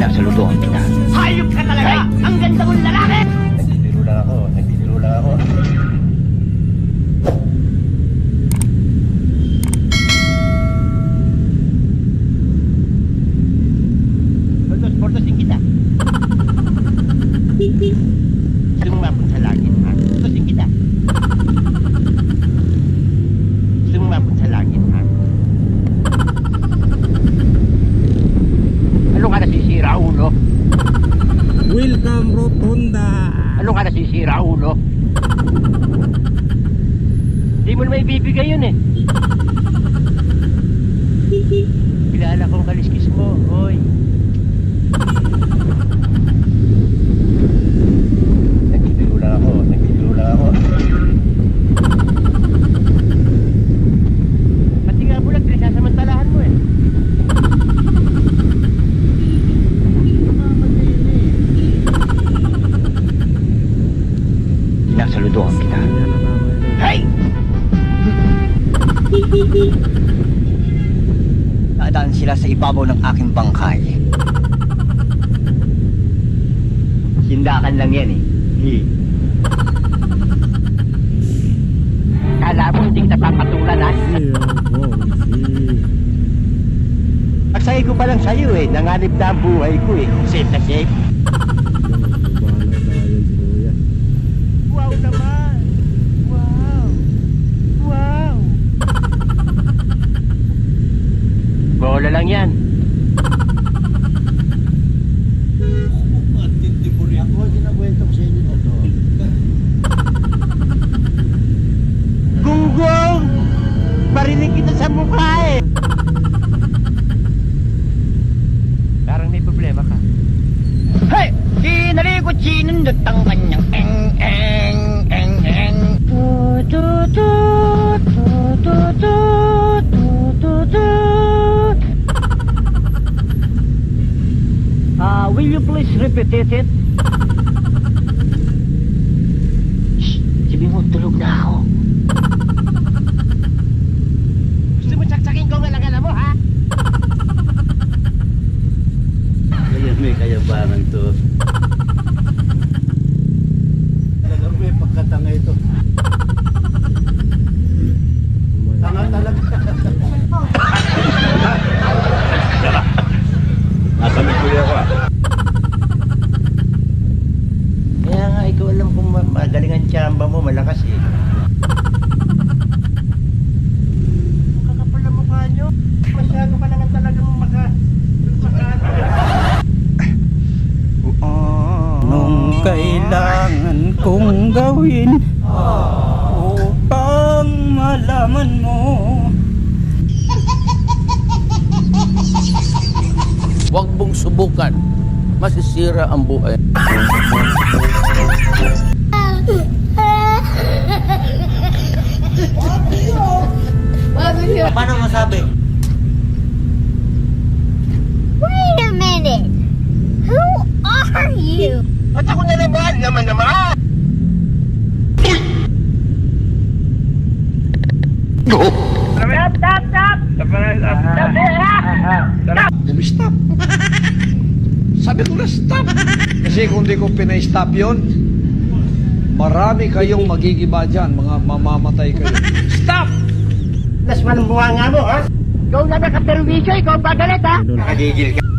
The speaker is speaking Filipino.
Sinasaludohan kita. Hayop ka talaga! Ang ganda mong lalaki! Nagbibiro lang ako. Nagbibiro lang ako. Bordos, bordosin kita. Sumapon sa langit, ha? Bordosin kita. Sumapon sa langit, ha? Ano ka nasisira, ulo? Welcome Rotunda. Ano ka nasisira, ulo? Di mo naman ibibigay yun eh. Kilala kong kaliskis mo, hoy. Nagbibiro lang ako. Nagbibiro lang ako. Pati nga bulag, pinasasamantalahan mo eh. Sinasaludohan kita. Hey! Dadaan sila sa ibabaw ng aking bangkay. Sindakan lang yan eh. Kala mo hindi kita papatulan. See. Pagsay ko pa lang sa'yo eh, nanganib na ang buhay ko eh. Safe na safe. Sa mukha eh! Parang may problema ka. Hey! Kinalikot sinundot ang kanyang eng eng eng eng Uh, will you please repeat it? Shh! Sabi mo, tulog na ako. Gusto mo saksakin ko ang alagala mo, ha? Kaya may kayabangan to. Talagang may pagkatanga ito. Tanga talaga. Nasa may kuya ko ah. Kaya nga, ikaw alam kung ma- magaling ang tsamba mo, malakas eh. Ang kakapal na mukha nyo. Masyado ka naman talagang maka... maka... Nung kailangan kong gawin upang malaman mo Huwag mong subukan. Masisira ang buhay. Stop, stop, stop! Stop! Sabi ko na stop! Kasi kung di ko pinay-stop yun, marami kayong magigiba dyan, mga mamamatay kayo. Stop! Las manang buha nga mo, ha? Ikaw na nakaperwisyo, ikaw ang bagalit, ha? Nakagigil ka.